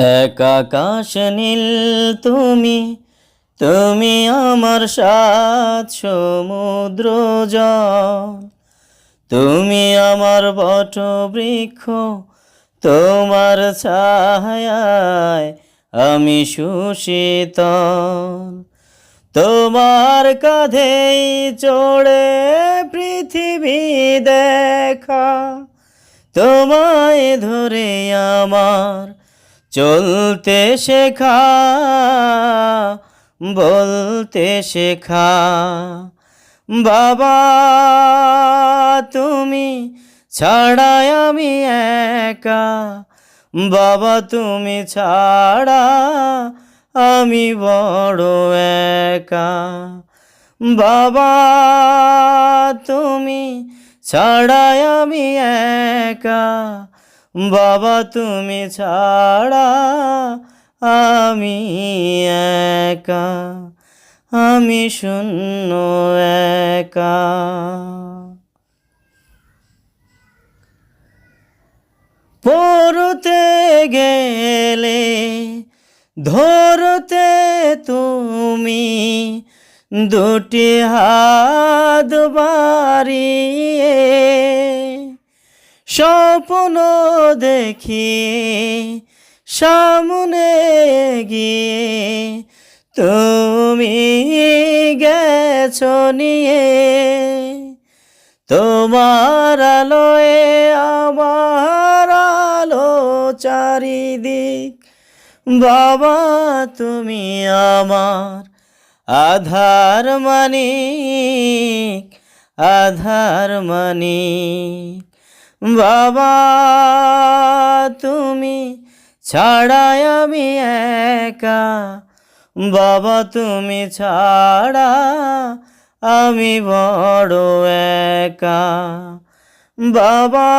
এক আকাশ নীল তুমি তুমি আমার সাত সমুদ্র জল। তুমি আমার বট বৃক্ষ, তোমার ছায়ায় আমি সুশীতল। তোমার কাঁধেই চড়ে পৃথিবী দেখা, তোমায় ধরে আমার চলতে শেখা, বলতে শেখা। বাবা, তুমি ছাড়াই আমি একা। বাবা, তুমি ছাড়া আমি বড় একা। বাবা, তুমি ছাড়াই আমি একা। বাবা, তুমি ছাড়া আমি একা, আমি শূন্য একা। পড়তে গেলে, ধরতে তুমি দুটি হাত বাড়িয়ে স্বপ্ন দেখি, সামনে গিয়ে। তুমি গেছো নিয়ে, তোমার আলোয় আমার আলো চারিদিক। বাবা, তুমি আমার আধার মানিক আধার মানিক। বাবা, তুমি ছাড়াই আমি একা। বাবা, তুমি ছাড়া আমি বড় একা। বাবা,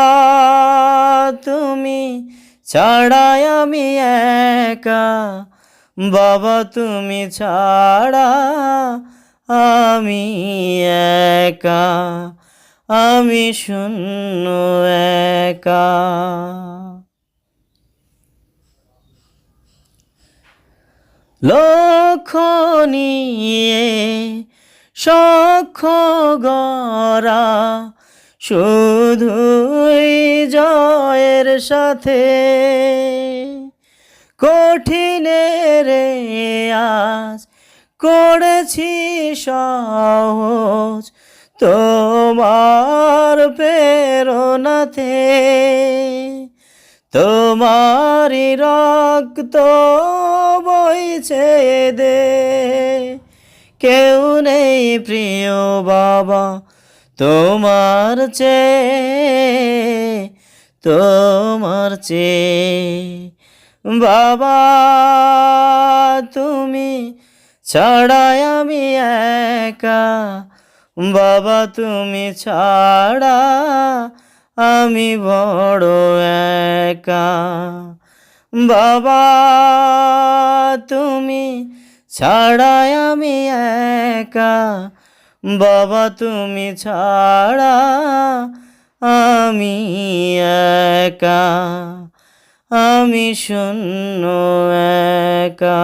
তুমি ছাড়াই আমি একা। বাবা, তুমি ছাড়া আমি একা। আমি শূন্য একা। লক্ষ নিয়ে সখ গরা শুধুই জয়ের সাথে। কঠিনের আজ করেছি সহজ তোমার প্রেরণাতে তোমারি রক্ত বইছে দে। কেউ নেই প্রিয় বাবা তোমার চে তোমার চে বাবা, তুমি ছাড়াই আমি একা বাবা, তুমি ছাড়া আমি বড় একা। বাবা, তুমি ছাড়াই আমি একা। বাবা, তুমি ছাড়া আমি একা। আমি শূন্য একা।